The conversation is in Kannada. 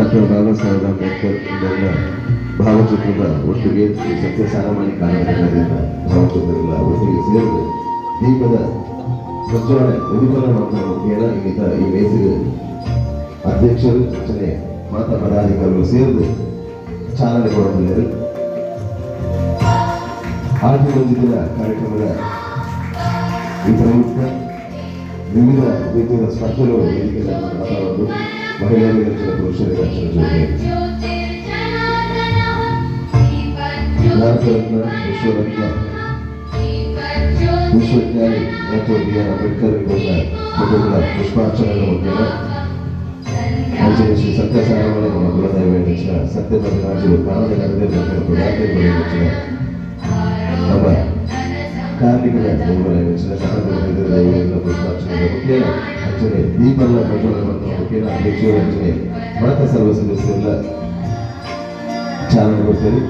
ಡಾಕ್ಟರ್ ಬಾಬಾ ಸಾಹೇಬ್ ಅಂಬೇಡ್ಕರ್ ಇದೆಲ್ಲ ಭಾವಚಿತ್ರದ ಒಟ್ಟಿಗೆ ಈ ಸತ್ಯ ಸಾರಮಾನಿ ಕಾರ್ಯಕ್ರಮದಿಂದ ಭಾವಚಿತ್ರಗಳ ಒಟ್ಟಿಗೆ ಸೇರಿದೆ. ದೀಪದ ಪ್ರಜ್ವಲನೆ ಉದಿಪನ ಮಾಡುವ ಮುಖೇನ ಇಂಗಿತ ಈ ಬೇಸಿಗೆ ಅಧ್ಯಕ್ಷರು, ರಚನೆ, ಮಾತಾ ಪದಾಧಿಕಾರಿಗಳು ಸೇರಿದೆ. ಚಾಲನೆ ಕೊಡುತ್ತಿದ್ದಾರೆ ಆರ್ಥಿಕ ಜಿಲ್ಲೆಯ ಕಾರ್ಯಕ್ರಮದ ಈ ಪ್ರಯುಕ್ತ ವಿವಿಧ ರೀತಿಯ ಸ್ಪರ್ಧೆಗಳು ವೇದಿಕೆಯಲ್ಲಿ ಮಾತಾಡೋದು ಮಹಿಳೆಯರಿಗೆ ಪುರುಷರಿಗೆ ರಚನೆ ಜೊತೆಗೆ. ಭಾರತ ರತ್ನ ವಿಶ್ವರತ್ನ ವಿಶ್ವಜ್ಞಾನಿ ಡಾಕ್ಟರ್ ಬಿ ಆರ್ ಅಂಬೇಡ್ಕರ್ ಇವರ ಫೋಟೋಗಳ ಪುಷ್ಪಾರ್ಚನೆಗಳ ಮುಖೇನ ಅಂಚನೆ ಶ್ರೀ ನಮ್ಮ ಕುಲದೈವ ಹೆಚ್ಚಿನ ಸತ್ಯ ಭದ್ರಾಜು ಕಾನೂನು ನಡೆದೇ ಹೆಚ್ಚಿನ ನಮ್ಮ ಕಾರ್ಮಿಕರ ಪುಷ್ಪಾರ್ಚನೆಗಳ ಮುಖೇನ ಅಂಚನೆ ದೀಪಗಳ ಪ್ರಜ್ವಲನೆ ಮುಖೇನ ಅಧ್ಯಕ್ಷರು ರಚನೆ ಭಾರತ ಸರ್ವ ಸದಸ್ಯರೆಲ್ಲ ಚಾಲನೆ ಕೊಡ್ತೇವೆ